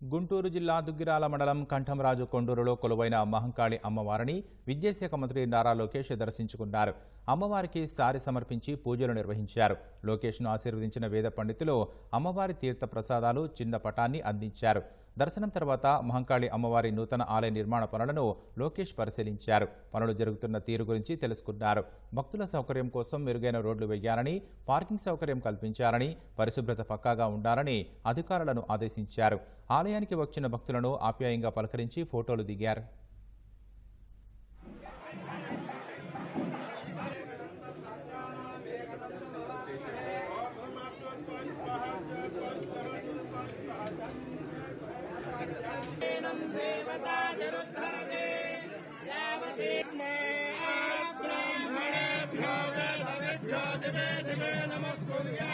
గుంటూరు జిల్లా దుగ్గిరాల మండలం కంఠంరాజు కొండూరులో కొలువైన మహంకాళి అమ్మవారిని విద్యాశాఖ మంత్రి నారా లోకేష్ దర్శించుకున్నారు. అమ్మవారికి సారి సమర్పించి పూజలు నిర్వహించారు. లోకేష్ను ఆశీర్వదించిన వేద పండితులు అమ్మవారి తీర్థ ప్రసాదాలు చిన్న పటాన్ని అందించారు. దర్శనం తర్వాత మహంకాళి అమ్మవారి నూతన ఆలయ నిర్మాణ పనులను లోకేష్ పరిశీలించారు. పనులు జరుగుతున్న తీరు గురించి తెలుసుకున్నారు. భక్తుల సౌకర్యం కోసం మెరుగైన రోడ్లు వేయాలని పార్కింగ్ సౌకర్యం కల్పించాలని పరిశుభ్రత పక్కాగా ఉండాలని అధికారులను ఆదేశించారు. ఆలయానికి వచ్చిన భక్తులను ఆప్యాయంగా పలకరించి ఫోటోలు దిగారు. नमस्कुर्या